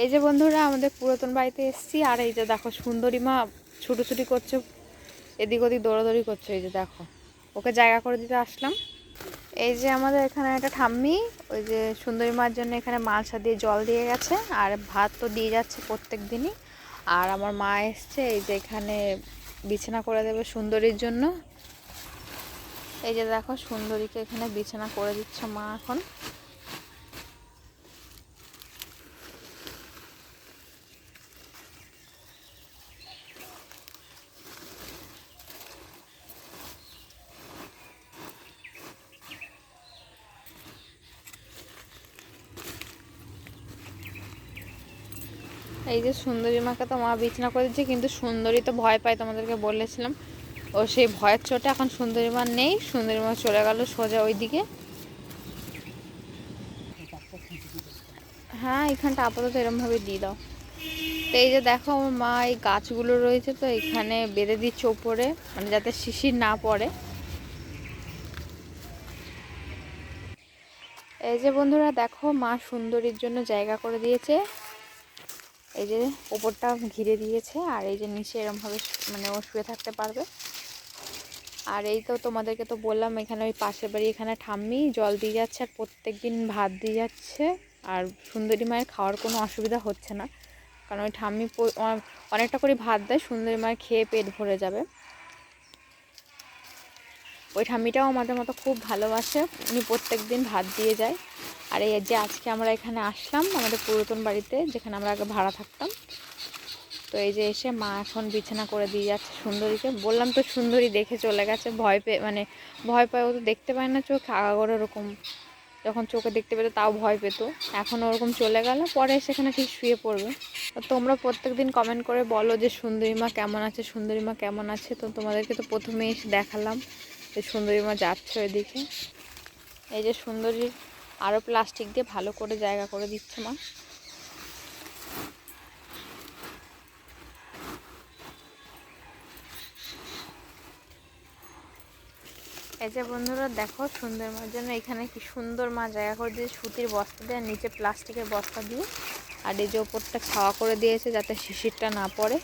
এই যে বন্ধুরা, আমাদের পুরাতন বাড়িতে এসেছি, আর এই যে দেখো সুন্দরী মা ছুটোছুটি করছে, এদিক ওদিক দৌড়াদৌড়ি করছে, এই যে দেখো। ওকে জায়গা করে দিতে আসলাম। এই যে আমাদের এখানে একটা ঠাম্মি, ওই যে সুন্দরী মার জন্য এখানে মালসা দিয়ে জল দিয়ে গেছে, আর ভাত তো দিয়ে যাচ্ছে প্রত্যেক দিনই। আর আমার মা এসছে, এই যে এখানে বিছানা করে দেবে সুন্দরীর জন্য। এই যে দেখো, সুন্দরীকে এখানে বিছানা করে দিচ্ছে মা এখন। এই যে সুন্দরী মাকে তো মা বিছানা করে দিচ্ছে, কিন্তু সুন্দরী তো ভয় পায় তোমাদেরকে বলেছিলাম। ও সেই ভয়ের চোটে এখন সুন্দরী মা নেই, সুন্দরী মা চলে গেল সোজা ওই ওইদিকে। হ্যাঁ এখানটা আপাতত এরমভাবে দিয়ে দাও। তো এই যে দেখো আমার মা এই গাছগুলো রয়েছে তো, এখানে বেঁধে দিচ্ছে ওপরে মানে যাতে শিশির না পড়ে। এই যে বন্ধুরা, দেখো মা সুন্দরীর জন্য জায়গা করে দিয়েছে। এই যে ওপরটা ঘিরে দিয়েছে, আর এই যে নিচে এরমভাবে মানে ও শুয়ে থাকতে পারবে। আর এই তো তোমাদেরকে তো বললাম, এখানে ওই পাশের বাড়ি এখানে ঠাম্মি, জল দিয়ে যাচ্ছে আর প্রত্যেক দিন ভাত দিয়ে যাচ্ছে। আর সুন্দরী মায়ের খাওয়ার কোনো অসুবিধা হচ্ছে না, কারণ ওই ঠাম্মি অনেকটা করে ভাত দেয়, সুন্দরী মায়ের খেয়ে পেট ভরে যাবে। ওই ঠাম্মিটাও আমাদের মতো খুব ভালোবাসে, উনি প্রত্যেক দিন ভাত দিয়ে যায়। আর এই যে আজকে আমরা এখানে আসলাম আমাদের পুরাতন বাড়িতে, যেখানে আমরা আগে ভাড়া থাকতাম। তো এই যে এসে মা এখন বিছানা করে দিয়ে যাচ্ছে সুন্দরীকে। বললাম তো সুন্দরী দেখে চলে গেছে, ভয় পেয়ে মানে ভয় পায়, ও তো দেখতে পায় না চোখ আগাগোড় ওরকম যখন চোখে দেখতে পেতো তাও ভয় পেত। এখন ওরকম চলে গেল, পরে সেখানে ঠিক শুয়ে পড়বে। তোমরা প্রত্যেক দিন কমেন্ট করে বলো যে সুন্দরী মা কেমন আছে, সুন্দরী মা কেমন আছে। তো তোমাদেরকে তো প্রথমে এসে দেখালাম যে সুন্দরী মা যাচ্ছে ওইদিকে। এই যে সুন্দরীর আরও প্লাস্টিক দিয়ে ভালো করে জায়গা করে দিচ্ছে মা। এই যে বন্ধুরা, দেখো সুন্দর মার জন্য এখানে কি সুন্দর মা জায়গা করে দিয়েছে, সুতির বস্তা দিয়ে নিচে প্লাস্টিকের বস্তা দিয়ে। আর এই যে ওপরটা ছাওয়া করে দিয়েছে যাতে শিশিরটা না পড়ে।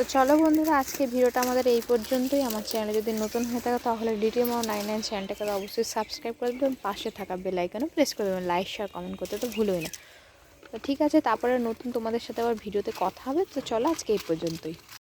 তো চলো বন্ধুরা, আজকে ভিডিওটা আমাদের এই পর্যন্তই। আমার চ্যানেলে যদি নতুন হয়ে থাকে, তাহলে ডিটিএম নাইন নাইন চ্যানেলটাকে অবশ্যই সাবস্ক্রাইব করে দেবেন পাশে থাকা বেলাইকানও প্রেস করে দেবেন লাইক শেয়ার কমেন্ট করতে তো ভুলোই না। তো ঠিক আছে, তারপরে নতুন তোমাদের সাথে আবার ভিডিওতে কথা হবে। তো চলো আজকে এই পর্যন্তই।